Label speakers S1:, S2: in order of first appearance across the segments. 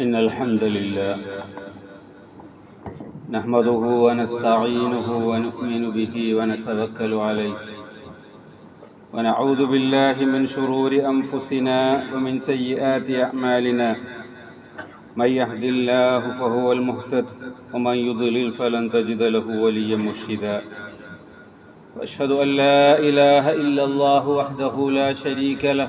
S1: إن الحمد لله نحمده ونستعينه ونؤمن به ونتوكل عليه ونعوذ بالله من شرور أنفسنا ومن سيئات أعمالنا من يهد الله فهو المهتد ومن يضلل فلن تجد له وليا مرشدا وأشهد أن لا إله إلا الله وحده لا شريك له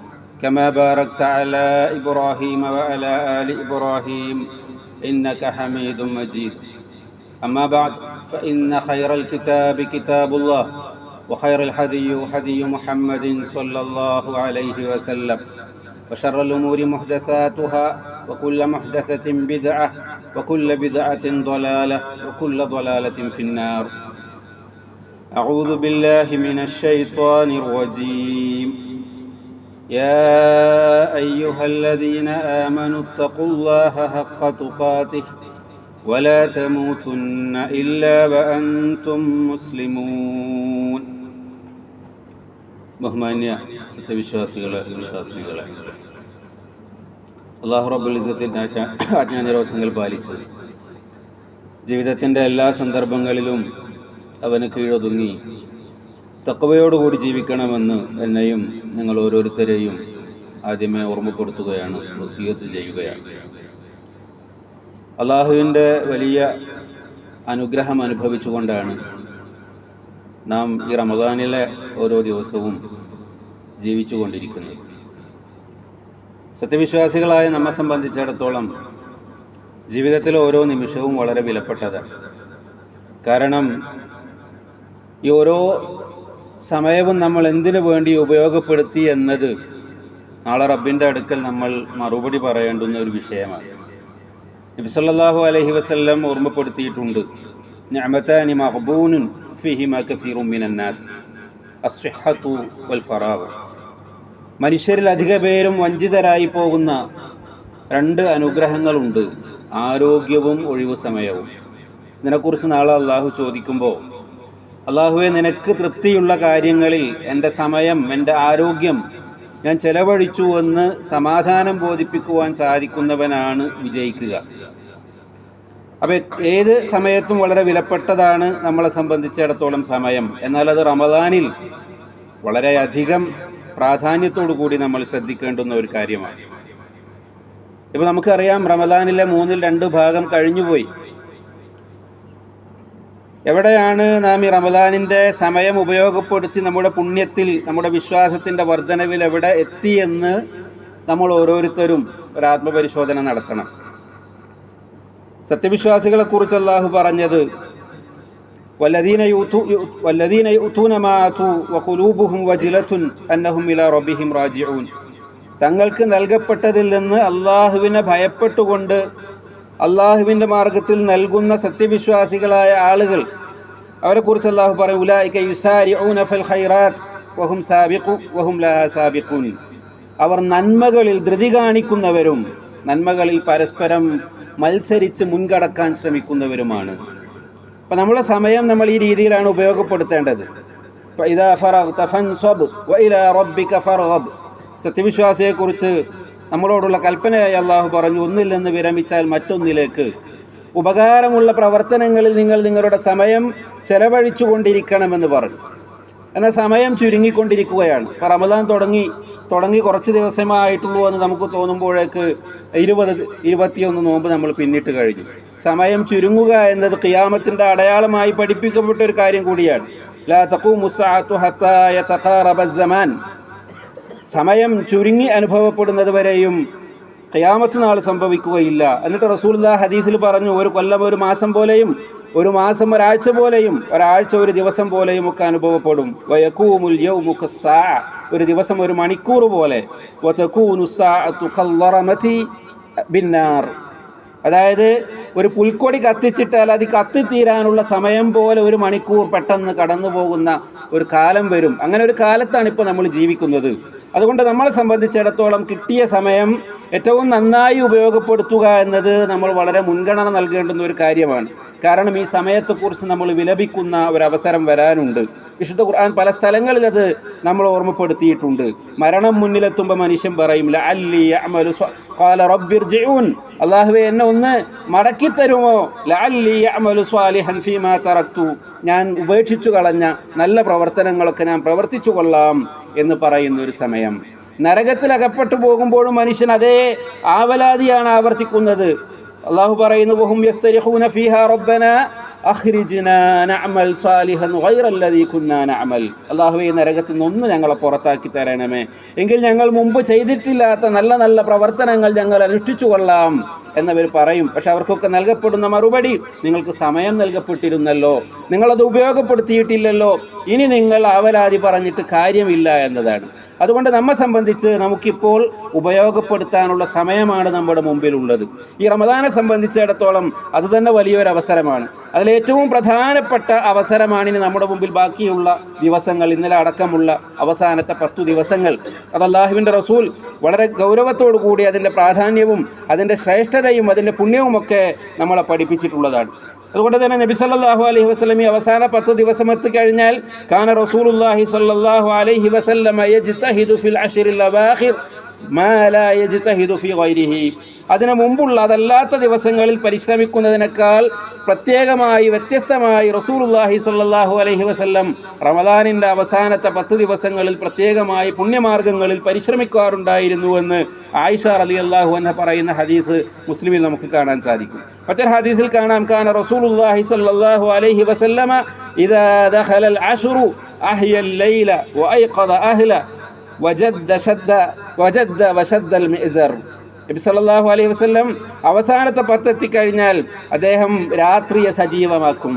S1: كما باركت على إبراهيم وعلى آل إبراهيم إنك حميد مجيد. أما بعد فإن خير الكتاب كتاب الله وخير الهدي هدي محمد صلى الله عليه وسلم وشر الأمور محدثاتها وكل محدثة بدعة وكل بدعة ضلالة وكل ضلالة في النار. أعوذ بالله من الشيطان الرجيم. يا أيها الذين آمنوا اتقوا الله حق تقاته ولا تموتن إلا وأنتم مسلمون ബഹുമാന്യ സത്യവിശ്വാസികളെ വിശ്വാസികളെ അള്ളാഹു റബ്ബുൽ ഇസത്തിൻ്റെ ആജ്ഞാനിരോധങ്ങൾ പാലിച്ച് ജീവിതത്തിൻ്റെ എല്ലാ സന്ദർഭങ്ങളിലും അവന് കീഴൊതുങ്ങി തക്കവയോടുകൂടി ജീവിക്കണമെന്ന് എന്നെയും നിങ്ങൾ ഓരോരുത്തരെയും ആദ്യമേ ഓർമ്മപ്പെടുത്തുകയാണ് വസീയത്ത് ചെയ്യുകയാണ്. അള്ളാഹുവിന്റെ വലിയ അനുഗ്രഹം അനുഭവിച്ചുകൊണ്ടാണ് നാം ഈ റമദാനിലെ ഓരോ ദിവസവും ജീവിച്ചു കൊണ്ടിരിക്കുന്നത് സത്യവിശ്വാസികളായ നമ്മെ സംബന്ധിച്ചിടത്തോളം ജീവിതത്തിലെ ഓരോ നിമിഷവും വളരെ വിലപ്പെട്ടതാണ്. കാരണം ഈ ഓരോ സമയവും നമ്മൾ എന്തിനു വേണ്ടി ഉപയോഗപ്പെടുത്തി എന്നത് നാളെ റബ്ബിന്റെ അടുക്കൽ നമ്മൾ മറുപടി പറയേണ്ടുന്ന ഒരു വിഷയമാണ്. നബിസല്ലാഹു അലഹി വസ്ല്ലം ഓർമ്മപ്പെടുത്തിയിട്ടുണ്ട്. ഞാമത്താനി മഹബൂനുൻ വൽ മനുഷ്യരിൽ അധിക പേരും വഞ്ചിതരായി പോകുന്ന രണ്ട് അനുഗ്രഹങ്ങളുണ്ട് ആരോഗ്യവും ഒഴിവു സമയവും. ഇതിനെക്കുറിച്ച് നാളെ അള്ളാഹു ചോദിക്കുമ്പോൾ അള്ളാഹുവെ നിനക്ക് തൃപ്തിയുള്ള കാര്യങ്ങളിൽ എന്റെ സമയം എന്റെ ആരോഗ്യം ഞാൻ ചെലവഴിച്ചു എന്ന് സമാധാനം ബോധിപ്പിക്കുവാൻ സാധിക്കുന്നവനാണ് വിജയിക്കുക. അപ്പം ഏത് സമയത്തും വളരെ വിലപ്പെട്ടതാണ് നമ്മളെ സംബന്ധിച്ചിടത്തോളം സമയം. എന്നാൽ അത് റമദാനിൽ വളരെയധികം പ്രാധാന്യത്തോടു കൂടി നമ്മൾ ശ്രദ്ധിക്കേണ്ടുന്ന ഒരു കാര്യമാണ്. ഇപ്പോൾ നമുക്കറിയാം റമദാനിലെ മൂന്നിൽ രണ്ട് ഭാഗം കഴിഞ്ഞുപോയി. എവിടെയാണ് നാം ഈ റമദാനിന്റെ സമയം ഉപയോഗപ്പെടുത്തി നമ്മുടെ പുണ്യത്തിൽ നമ്മുടെ വിശ്വാസത്തിന്റെ വർധനവിൽ എവിടെ എത്തി എന്ന് നമ്മൾ ഓരോരുത്തരും ഒരു ആത്മപരിശോധന നടത്തണം. സത്യവിശ്വാസികളെക്കുറിച്ച് അള്ളാഹു പറഞ്ഞത് വല്ലദീന വല്ലദീന യുത്തൂനമാതു വഖുലൂബുഹും വജിലത്തുൻ അന്നഹും ഇലാ റബ്ബിഹിം റാജിഊൻ. തങ്ങൾക്ക് നൽകപ്പെട്ടതിൽ നിന്ന് അള്ളാഹുവിനെ ഭയപ്പെട്ടുകൊണ്ട് അള്ളാഹുവിന്റെ മാർഗത്തിൽ നൽകുന്ന സത്യവിശ്വാസികളായ ആളുകൾ അവരെക്കുറിച്ച് അള്ളാഹു പറയും ഖൈറാത്ത് വഹും സാബിഖു വഹും സാബിഖൂൻ. അവർ നന്മകളിൽ ധൃതി കാണിക്കുന്നവരും നന്മകളിൽ പരസ്പരം മത്സരിച്ച് മുൻകടക്കാൻ ശ്രമിക്കുന്നവരുമാണ്. അപ്പം നമ്മുടെ സമയം നമ്മൾ ഈ രീതിയിലാണ് ഉപയോഗപ്പെടുത്തേണ്ടത്. സത്യവിശ്വാസിയെക്കുറിച്ച് നമ്മളോടുള്ള കൽപ്പനയായി അള്ളാഹു പറഞ്ഞു ഒന്നിൽ നിന്ന് വിരമിച്ചാൽ മറ്റൊന്നിലേക്ക്. ഉപകാരമുള്ള പ്രവർത്തനങ്ങളിൽ നിങ്ങൾ നിങ്ങളുടെ സമയം ചെലവഴിച്ചു കൊണ്ടിരിക്കണമെന്ന് പറഞ്ഞു. എന്നാൽ സമയം ചുരുങ്ങിക്കൊണ്ടിരിക്കുകയാണ്. ഇപ്പോൾ റമദാൻ തുടങ്ങി തുടങ്ങി കുറച്ച് ദിവസമായിട്ടുള്ളൂ എന്ന് നമുക്ക് തോന്നുമ്പോഴേക്ക് ഇരുപത് ഇരുപത്തിയൊന്ന് നോമ്പ് നമ്മൾ പിന്നിട്ട് കഴിഞ്ഞു. സമയം ചുരുങ്ങുക എന്നത് ഖിയാമത്തിന്റെ അടയാളമായി പഠിപ്പിക്കപ്പെട്ട ഒരു കാര്യം കൂടിയാണ്. ലാ തക്കു മുസാത്തു ഹത്തായ തഖാറബസ്സമാൻ സമയം ചുരുങ്ങി അനുഭവപ്പെടുന്നത് വരെയും ഖിയാമത്ത് നാൾ സംഭവിക്കുകയില്ല. എന്നിട്ട് റസൂൽദാ ഹദീസിൽ പറഞ്ഞു ഒരു കൊല്ലം ഒരു മാസം പോലെയും ഒരു മാസം ഒരാഴ്ച പോലെയും ഒരാഴ്ച ഒരു ദിവസം പോലെയും ഒക്കെ അനുഭവപ്പെടും. ഒരു ദിവസം ഒരു മണിക്കൂർ പോലെ. അതായത് ഒരു പുൽക്കൊടി കത്തിച്ചിട്ടാൽ അത് കത്തിത്തീരാനുള്ള സമയം പോലെ ഒരു മണിക്കൂർ പെട്ടെന്ന് കടന്നു പോകുന്ന ഒരു കാലം വരും. അങ്ങനെ ഒരു കാലത്താണ് ഇപ്പോൾ നമ്മൾ ജീവിക്കുന്നത്. അതുകൊണ്ട് നമ്മളെ സംബന്ധിച്ചിടത്തോളം കിട്ടിയ സമയം ഏറ്റവും നന്നായി ഉപയോഗപ്പെടുത്തുക എന്നത് നമ്മൾ വളരെ മുൻഗണന നൽകേണ്ടുന്ന ഒരു കാര്യമാണ്. കാരണം ഈ സമയത്തെക്കുറിച്ച് നമ്മൾ വിലപിക്കുന്ന ഒരവസരം വരാനുണ്ട്. വിശുദ്ധ ഖുർആൻ പല സ്ഥലങ്ങളിൽ അത് നമ്മൾ ഓർമ്മപ്പെടുത്തിയിട്ടുണ്ട്. മരണം മുന്നിലെത്തുമ്പോൾ മനുഷ്യൻ പറയും അല്ലാഹുവേ എന്നെ ഒന്ന് മടക്കി തരുമോ? ലഅല്ലി അമലു സ്വാലിഹൻ ഫീമാ തറക്തു. ഞാൻ ഉപേക്ഷിച്ചു കളഞ്ഞ നല്ല പ്രവർത്തനങ്ങളൊക്കെ ഞാൻ പ്രവർത്തിച്ചു കൊള്ളാം എന്ന് പറയുന്ന ഒരു സമയം. നരകത്തിൽ അകപ്പെട്ടു പോകുമ്പോഴും മനുഷ്യൻ അതേ ആവലാതിയാണ് ആവർത്തിക്കുന്നത്. അള്ളാഹു പറയുന്നു അള്ളാഹുവേ നരകത്തിൽ നിന്ന് ഒന്ന് ഞങ്ങളെ പുറത്താക്കി തരണമേ. എങ്കിൽ ഞങ്ങൾ മുമ്പ് ചെയ്തിട്ടില്ലാത്ത നല്ല നല്ല പ്രവർത്തനങ്ങൾ ഞങ്ങൾ അനുഷ്ഠിച്ചു കൊള്ളാം എന്നവർ പറയും. പക്ഷെ അവർക്കൊക്കെ നൽകപ്പെടുന്ന മറുപടി നിങ്ങൾക്ക് സമയം നൽകപ്പെട്ടിരുന്നല്ലോ. നിങ്ങളത് ഉപയോഗപ്പെടുത്തിയിട്ടില്ലല്ലോ. ഇനി നിങ്ങൾ അവലാതി പറഞ്ഞിട്ട് കാര്യമില്ല എന്നതാണ്. അതുകൊണ്ട് നമ്മെ സംബന്ധിച്ച് നമുക്കിപ്പോൾ ഉപയോഗപ്പെടുത്താനുള്ള സമയമാണ് നമ്മുടെ മുമ്പിലുള്ളത്. ഈ റമദാനെ സംബന്ധിച്ചിടത്തോളം അത് തന്നെ വലിയൊരു അവസരമാണ് അതിലേറ്റവും പ്രധാനപ്പെട്ട അവസരമാണിനി നമ്മുടെ മുമ്പിൽ ബാക്കിയുള്ള ദിവസങ്ങൾ ഇന്നലെ അടക്കമുള്ള അവസാനത്തെ പത്തു ദിവസങ്ങൾ. അത് അള്ളാഹുവിന്റെ റസൂൽ വളരെ ഗൗരവത്തോടു കൂടി അതിന്റെ പ്രാധാന്യവും അതിന്റെ ശ്രേഷ്ഠതയും അതിന്റെ പുണ്യവുമൊക്കെ നമ്മളെ പഠിപ്പിച്ചിട്ടുള്ളതാണ്. അതുകൊണ്ട് തന്നെ നബി സല്ലാഹു അലൈഹി വസ്ലം ഈ അവസാന പത്ത് ദിവസം എത്തിക്കഴിഞ്ഞാൽ കാന റസൂൽ സല്ലല്ലാഹു അലൈഹി അതിനു മുമ്പുള്ള അതല്ലാത്ത ദിവസങ്ങളിൽ പരിശ്രമിക്കുന്നതിനേക്കാൾ പ്രത്യേകമായി വ്യത്യസ്തമായി റസൂലുള്ളാഹി സ്വല്ലല്ലാഹു അലഹി വസ്ല്ലം റമദാനിന്റെ അവസാനത്തെ പത്ത് ദിവസങ്ങളിൽ പ്രത്യേകമായി പുണ്യമാർഗങ്ങളിൽ പരിശ്രമിക്കാറുണ്ടായിരുന്നുവെന്ന് ആയിഷ റലി അള്ളാഹു എന്ന പറയുന്ന ഹദീസ് മുസ്ലിമിൽ നമുക്ക് കാണാൻ സാധിക്കും. മറ്റൊരു ഹദീസിൽ കാണാം കാന റസൂലുള്ളാഹി സ്വല്ലല്ലാഹു അലഹി വസല്ലമ ഇദാ ദഖലൽ അഷുറു അഹ്യൽ ലൈല വഅയ്ഖദ അഹ്ല വജദ്ദ ശദ്ദ വജദ്ദ വശദ്ദൽ അലൈഹി വസല്ലം അവസാനത്തെ പത്തെത്തിക്കഴിഞ്ഞാൽ അദ്ദേഹം രാത്രിയെ സജീവമാക്കും.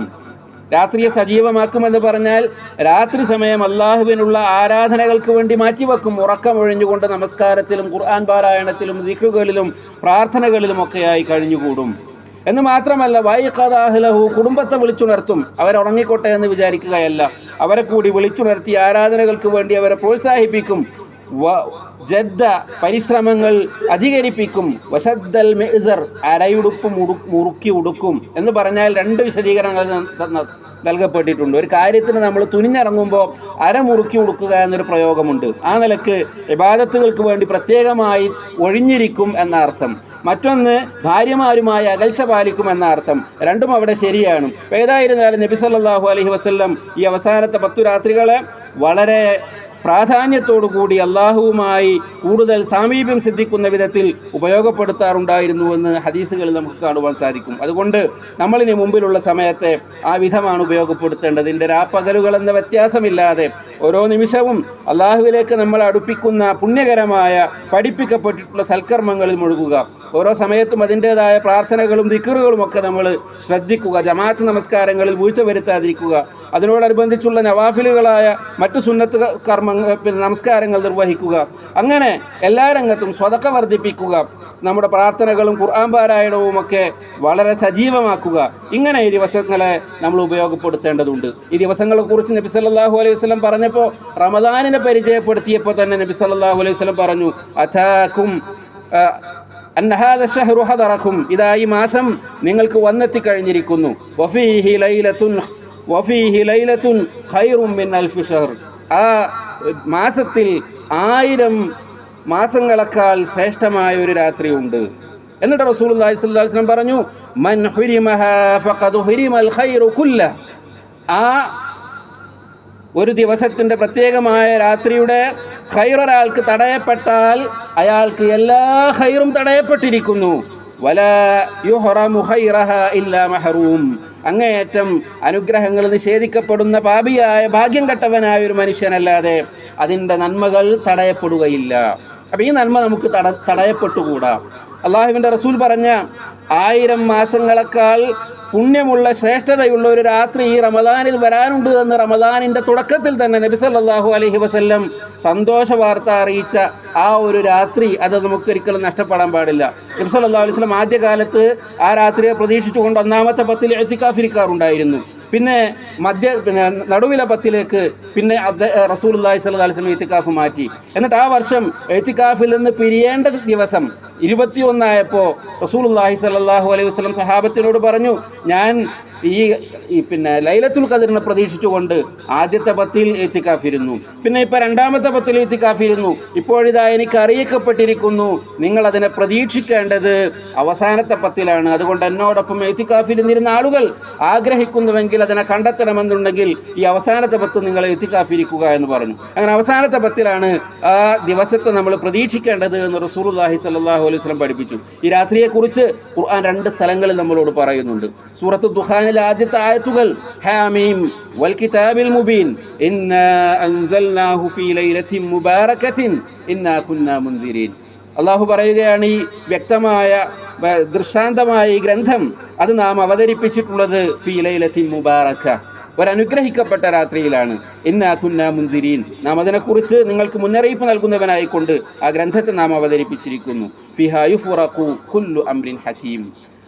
S1: രാത്രിയെ സജീവമാക്കുമെന്ന് പറഞ്ഞാൽ രാത്രി സമയം അള്ളാഹുവിനുള്ള ആരാധനകൾക്ക് വേണ്ടി മാറ്റിവെക്കും. ഉറക്കമൊഴിഞ്ഞുകൊണ്ട് നമസ്കാരത്തിലും ഖുർആൻ പാരായണത്തിലും ദിക്റുകളിലും പ്രാർത്ഥനകളിലുമൊക്കെയായി കഴിഞ്ഞുകൂടും. എന്ന് മാത്രമല്ല വൈഖദാഹ്ലഹു കുടുംബത്തെ വിളിച്ചുണർത്തും. അവരുറങ്ങിക്കോട്ടെ എന്ന് വിചാരിക്കുകയല്ല. അവരെ കൂടി വിളിച്ചുണർത്തി ആരാധനകൾക്ക് വേണ്ടി അവരെ പ്രോത്സാഹിപ്പിക്കും. ജദ്ദ പരിശ്രമങ്ങൾ അധികരിപ്പിക്കും. വസദ്ദൽ മെസർ അരയുടുപ്പ് മുടു മുറുക്കി ഉടുക്കും എന്ന് പറഞ്ഞാൽ രണ്ട് വിശദീകരണങ്ങൾ നൽകപ്പെട്ടിട്ടുണ്ട്. ഒരു കാര്യത്തിന് നമ്മൾ തുനിഞ്ഞിറങ്ങുമ്പോൾ അര മുറുക്കി ഉടുക്കുക എന്നൊരു പ്രയോഗമുണ്ട്. ആ നിലയ്ക്ക് ഇബാദത്തുകൾക്ക് വേണ്ടി പ്രത്യേകമായി ഒഴിഞ്ഞിരിക്കും എന്ന അർത്ഥം മറ്റൊന്ന് ഭാര്യമാരുമായി അകൽച്ച പാലിക്കും എന്ന അർത്ഥം രണ്ടും അവിടെ ശരിയാണ്. ഏതായിരുന്നാലും നബി സല്ലല്ലാഹു അലൈഹി വസല്ലം ഈ അവസാനത്തെ പത്തു രാത്രികളെ വളരെ പ്രാധാന്യത്തോടു കൂടി അള്ളാഹുവുമായി കൂടുതൽ സാമീപ്യം സിദ്ധിക്കുന്ന വിധത്തിൽ ഉപയോഗപ്പെടുത്താറുണ്ടായിരുന്നുവെന്ന് ഹദീസുകളിൽ നമുക്ക് കാണുവാൻ സാധിക്കും. അതുകൊണ്ട് നമ്മളിനി മുമ്പിലുള്ള സമയത്തെ ആ വിധമാണ് ഉപയോഗപ്പെടുത്തേണ്ടത്. ഇതിന്റെ രാപ്പകലുകൾ എന്ന വ്യത്യാസമില്ലാതെ ഓരോ നിമിഷവും അള്ളാഹുവിലേക്ക് നമ്മൾ അടുപ്പിക്കുന്ന പുണ്യകരമായ പഠിപ്പിക്കപ്പെട്ടിട്ടുള്ള സൽക്കർമ്മങ്ങളിൽ മുഴുകുക. ഓരോ സമയത്തും അതിന്റേതായ പ്രാർത്ഥനകളും ദിക്കറുകളും ഒക്കെ നമ്മൾ ശ്രദ്ധിക്കുക. ജമാഅത്ത് നമസ്കാരങ്ങളിൽ വീഴ്ച വരുത്താതിരിക്കുക. അതിനോടനുബന്ധിച്ചുള്ള നവാഫിലുകളായ മറ്റു സുന്നത്ത് കർമ്മങ്ങൾ പിന്നെ നമസ്കാരങ്ങൾ നിർവഹിക്കുക. അങ്ങനെ എല്ലാ രംഗത്തും സ്വതക്ക വർദ്ധിപ്പിക്കുക. നമ്മുടെ പ്രാർത്ഥനകളും ഖുർആൻ പാരായണവും ഒക്കെ വളരെ സജീവമാക്കുക. ഇങ്ങനെ ഈ ദിവസങ്ങളെ നമ്മൾ ഉപയോഗപ്പെടുത്തേണ്ടതുണ്ട്. ഈ ദിവസങ്ങളെ കുറിച്ച് നബി സല്ലാഹു അലൈഹി വസ്ലം പറഞ്ഞപ്പോൾ റമദാനിനെ പരിചയപ്പെടുത്തിയപ്പോൾ തന്നെ നബി സല്ലാഹു അലൈഹി വസ്ലം പറഞ്ഞു അഥാക്കും ഹദറക്കും ഇതാ ഈ മാസം നിങ്ങൾക്ക് വന്നെത്തി വന്നെത്തിക്കഴിഞ്ഞിരിക്കുന്നു വഫീഹി ലൈലത്തുൻ വഫീഹി ലൈലത്തുൻ ഖൈറും മിൻ അൽഫി ഷഹർ. ആ മാസത്തിൽ ആയിരം മാസങ്ങളെക്കാൾ ശ്രേഷ്ഠമായ ഒരു രാത്രിയുണ്ട് എന്നിട്ട് റസൂൽ വസല്ലം പറഞ്ഞു മൻ ഹുരിമൽ ആ ഒരു ദിവസത്തിന്റെ പ്രത്യേകമായ രാത്രിയുടെ ഹൈറൊരാൾക്ക് തടയപ്പെട്ടാൽ അയാൾക്ക് എല്ലാ ഹൈറും തടയപ്പെട്ടിരിക്കുന്നു. വല ഇല്ലാ മഹറൂം. അങ്ങേയറ്റം അനുഗ്രഹങ്ങൾ നിഷേധിക്കപ്പെടുന്ന പാപിയായ ഭാഗ്യം കെട്ടവനായ ഒരു മനുഷ്യനല്ലാതെ അതിന്റെ നന്മകൾ തടയപ്പെടുകയില്ല. അപ്പം ഈ നന്മ നമുക്ക് തട തടയപ്പെട്ടുകൂടാ. അള്ളാഹുവിന്റെ റസൂൽ പറഞ്ഞ ആയിരം മാസങ്ങളെക്കാൾ പുണ്യമുള്ള ശ്രേഷ്ഠതയുള്ള ഒരു രാത്രി ഈ റമദാനിൽ വരാനുണ്ട് എന്ന് റമദാനിന്റെ തുടക്കത്തിൽ തന്നെ നബി സല്ലല്ലാഹു അലഹി വസ്ല്ലം സന്തോഷ വാർത്ത അറിയിച്ച ആ ഒരു രാത്രി അത് നമുക്ക് ഒരിക്കലും നഷ്ടപ്പെടാൻ പാടില്ല. നബി സല്ലല്ലാഹു അലൈഹി വസല്ലം ആദ്യകാലത്ത് ആ രാത്രിയെ പ്രതീക്ഷിച്ചുകൊണ്ട് ഒന്നാമത്തെ പത്തിൽ എത്തിക്കാഫിരിക്കാറുണ്ടായിരുന്നു. പിന്നെ മധ്യ പിന്നെ നടുവിലെ പത്തിലേക്ക് പിന്നെ റസൂലുള്ളാഹി സ്വല്ലല്ലാഹി അലൈഹി വസല്ലം ഇത്തിക്കാഫ് മാറ്റി. എന്നിട്ട് ആ വർഷം എത്തിക്കാഫിൽ നിന്ന് പിരിയേണ്ട ദിവസം ഇരുപത്തിയൊന്നായപ്പോൾ റസൂലുള്ളാഹി സ്വല്ലല്ലാഹു അലൈഹി വസല്ലം സഹാബത്തിനോട് പറഞ്ഞു ഞാൻ ഈ ഈ പിന്നെ ലൈലത്തുൽ ഖദറിനെ പ്രതീക്ഷിച്ചുകൊണ്ട് ആദ്യത്തെ പത്തിൽ എത്തിക്കാഫിരുന്നു. പിന്നെ ഇപ്പോൾ രണ്ടാമത്തെ പത്തിൽ എത്തിക്കാഫിരുന്നു. ഇപ്പോഴിതാ എനിക്ക് അറിയിക്കപ്പെട്ടിരിക്കുന്നു. നിങ്ങൾ അതിനെ പ്രതീക്ഷിക്കേണ്ടത് അവസാനത്തെ പത്തിലാണ് അതുകൊണ്ട് എന്നോടൊപ്പം എത്തിക്കാഫിരുന്നിരുന്ന ആളുകൾ ആഗ്രഹിക്കുന്നുവെങ്കിൽ അതിനെ കണ്ടെത്തണമെന്നുണ്ടെങ്കിൽ ഈ അവസാനത്തെ പത്ത് നിങ്ങൾ എത്തിക്കാഫിരിക്കുക എന്ന് പറഞ്ഞു. അങ്ങനെ അവസാനത്തെ പത്തിലാണ് ആ ദിവസത്തെ നമ്മൾ പ്രതീക്ഷിക്കേണ്ടത് എന്ന് റസൂലുള്ളാഹി സ്വല്ലല്ലാഹു അലൈഹി വസല്ലം പഠിപ്പിച്ചു. ഈ രാത്രിയെക്കുറിച്ച് ഖുർആൻ രണ്ട് സ്ഥലങ്ങളിൽ നമ്മളോട് പറയുന്നുണ്ട്. സൂറത്ത് ദുഹാനിലെ ആദ്യത്തെ ആയത്തുകൾ. ഹാമീം വൽ കിതാബിൽ മുബീൻ. ഇന്നാ അൻസൽനാഹു ഫീ ലൈലത്തിൻ മുബാറകത്തിൻ ഇന്നാ കുന്നാ മുൻദിരീൻ. അള്ളാഹു പറയുകയാണ് ഈ വ്യക്തമായ ദൃഷ്ടാന്തമായ ഈ ഗ്രന്ഥം അത് നാം അവതരിപ്പിച്ചിട്ടുള്ളത് ഫീ ലൈലത്തിൻ മുബാറക ഒരനുഗ്രഹിക്കപ്പെട്ട രാത്രിയിലാണ്. ഇന്നാ കുന്നാ മുന്തിരീൻ നാം അതിനെക്കുറിച്ച് നിങ്ങൾക്ക് മുന്നറിയിപ്പ് നൽകുന്നവനായിക്കൊണ്ട് ആ ഗ്രന്ഥത്തെ നാം അവതരിപ്പിച്ചിരിക്കുന്നു. ഫിഹായു ഫുറഖു കുല്ലു അംറിൻ ഹക്കീം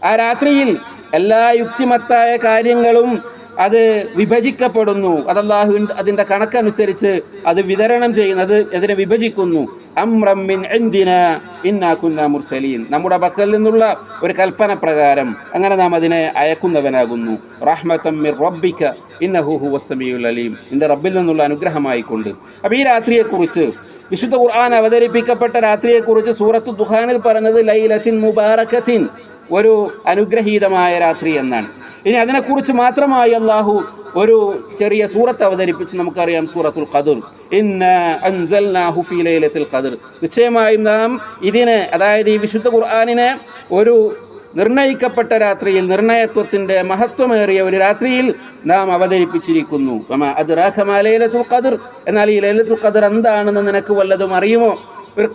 S1: ആ രാത്രിയിൽ എല്ലാ യുക്തിമത്തായ കാര്യങ്ങളും അത് വിഭജിക്കപ്പെടുന്നു. അത് അള്ളാഹു അതിന്റെ കണക്കനുസരിച്ച് അത് വിതരണം ചെയ്യുന്നത് അതിനെ വിഭജിക്കുന്നു. അമ്രമ്മിൻ എന്തിന ഇന്നാക്കുന്ന മുർസലീൻ. നമ്മുടെ പക്കൽ നിന്നുള്ള ഒരു കൽപ്പന പ്രകാരം അങ്ങനെ നാം അതിനെ അയക്കുന്നവനാകുന്നു. റഹ്മത്തമ്മിർ റബ്ബിക്ക ഇന്നഹു വസ്സമിയുൽ അലീം. നിന്റെ റബ്ബിൽ നിന്നുള്ള അനുഗ്രഹമായിക്കൊണ്ട്. അപ്പോൾ ഈ രാത്രിയെക്കുറിച്ച് വിശുദ്ധ ഖുർആൻ അവതരിപ്പിക്കപ്പെട്ട രാത്രിയെക്കുറിച്ച് സൂറത്ത് ദുഹാനിൽ പറഞ്ഞത് ലൈലത്തിൻ മുബാറക്കത്തിൻ ഒരു അനുഗ്രഹീതമായ രാത്രി എന്നാണ്. ഇനി അതിനെക്കുറിച്ച് മാത്രമായി അള്ളാഹു ഒരു ചെറിയ സൂറത്ത് അവതരിപ്പിച്ച് നമുക്കറിയാം സൂറത്തുൽ ഖദർ. ഇന്ന അൻസൽനാഹു ഫീ ലൈലത്തുൽ ഖദർ. നിശ്ചയമായും നാം ഇതിനെ അതായത് ഈ വിശുദ്ധ ഖുർആാനിനെ ഒരു നിർണയിക്കപ്പെട്ട രാത്രിയിൽ നിർണയത്വത്തിന്റെ മഹത്വമേറിയ ഒരു രാത്രിയിൽ നാം അവതരിപ്പിച്ചിരിക്കുന്നു. ഖദർ. എന്നാൽ ഈ ലൈലത്തുൽ ഖദർ എന്താണെന്ന് നിനക്ക് വല്ലതും അറിയുമോ? ഒരു